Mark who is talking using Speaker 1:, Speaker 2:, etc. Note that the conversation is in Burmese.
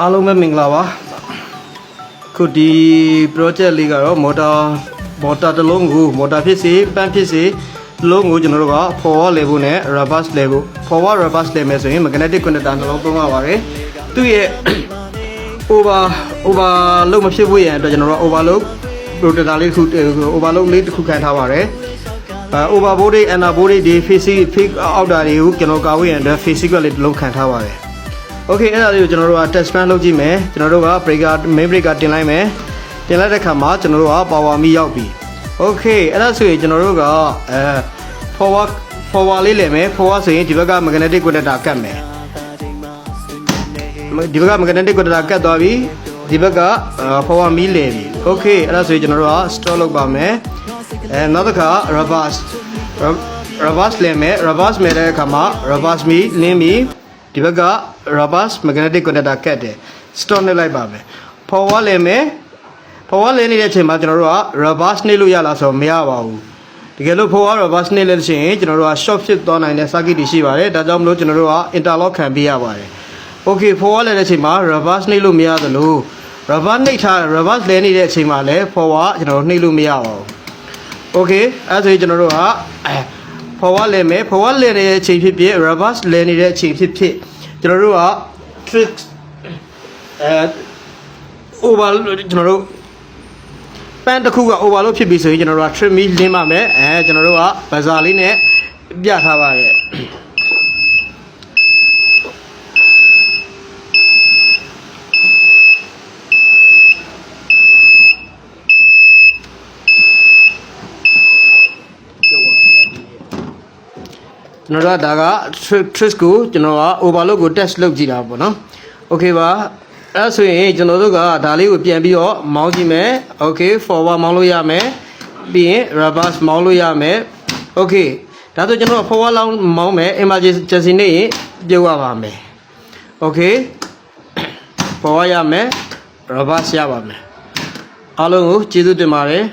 Speaker 1: အားလုံးပဲမင်္ဂလာပါခုဒီ project လေးကတော့ motor motor တစ်လုံးကို motor ဖြစ်စေပန်းဖြစ်စေတစ်လုံးကိုကျွန်တော်တို့က forward level နဲ့ reverse level forward reverse level မယ်ဆိုရင် magnetic connector နှလုံးသုံးရပါတယ်သူ့ရဲ့ over over လုံးမဖြစ်ဘူးရန်အတွက်ကျွန်တော်တို့ overload protector လေးတစ်ခု overload လေးတစ်ခုခံထားပါတယ်အဲ over body under body ဒီ facing fake outer တွေကိုကျွန်တော်ကာဝေးရန်အတွက် facing လေးတစ်လုံးခံထားပါတယ် โอเคအဲ့ဒါလေးကိုကျွန်တော်တို့က test run လုပ်ကြည့်မယ်ကျွန်တော်တို့က breaker main breaker တင်လိုက်မယ်တင်လိုက်တဲ့ခါမှာကျွန်တော်တို့က power မီရောက်ပြီโอเคအဲ့ဒါဆိုရင်ကျွန်တော်တို့ကအဲ forward forward လေးလည်မယ် forward ဆိုရင်ဒီဘက်က magnetic connector ကတ်မယ်ဒီဘက်က magnetic connector ကတ်သွားပြီဒီဘက်က forward မီလည်ပြီโอเคအဲ့ဒါဆိုရင်ကျွန်တော်တို့က stop လုပ်ပါမယ်အဲနောက်တစ်ခါ reverse reverse လည်မယ် reverse မယ်တဲ့အခါမှာ reverse မီလင်းပြီ ဒီဘက်က reverse magnetic connector ကတ်တယ် stop နှိပ်လိုက်ပါမယ် forward လည်မယ် forward လည်နေတဲ့အချိန်မှာကျွန်တော်တို့က reverse နှိပ်လို့ရလားဆိုတော့မရပါဘူးတကယ်လို့ forward reverse နှိပ်လို့ရှိရင်ကျွန်တော်တို့က short ဖြစ်သွားနိုင်တဲ့ circuit တွေရှိပါတယ်ဒါကြောင့်မလို့ကျွန်တော်တို့က interlock ခံပေးရပါတယ် okay forward လည်တဲ့အချိန်မှာ reverse နှိပ်လို့မရသလို reverse နှိပ်ထား reverse လည်နေတဲ့အချိန်မှာလည်း forward ကျွန်တော်တို့နှိပ်လို့မရပါဘူး okay အဲ့ဒါဆိုရင်ကျွန်တော်တို့ကအဲ forward လဲမယ် forward လဲနေတဲ့အချိန်ဖြစ်ဖြစ် reverse လဲနေတဲ့အချိန်ဖြစ်ဖြစ်ကျွန်တော်တို့က trick အဲ over ကျွန်တော်တို့ပန်းတစ်ခုက overload ဖြစ်ပြီဆိုရင်ကျွန်တော်တို့က trim မီလင်းပါမယ်အဲကျွန်တော်တို့က buzzer လေးနဲ့ပြထားပါတ ကျွန်တော်တို့ကဒါက trick trick ကိုကျွန်တော်က overload ကို test လုပ်ကြည့်တာပေါ့နော် okay ပါအဲ့ဒါဆိုရင်ကျွန်တော်တို့ကဒါလေးကိုပြန်ပြီးတော့မောင်းကြည့်မယ် okay forward မောင်းလို့ရမယ်ပြီးရင် reverse မောင်းလို့ရမယ် okay ဒါဆိုကျွန်တော် forward လောင်းမောင်းမယ် emergency နေရင်ပြုတ်ရပါမယ် okay forward ရမယ် reverse ရပါမယ်အားလုံးကိုကျေးဇူးတင်ပါတယ်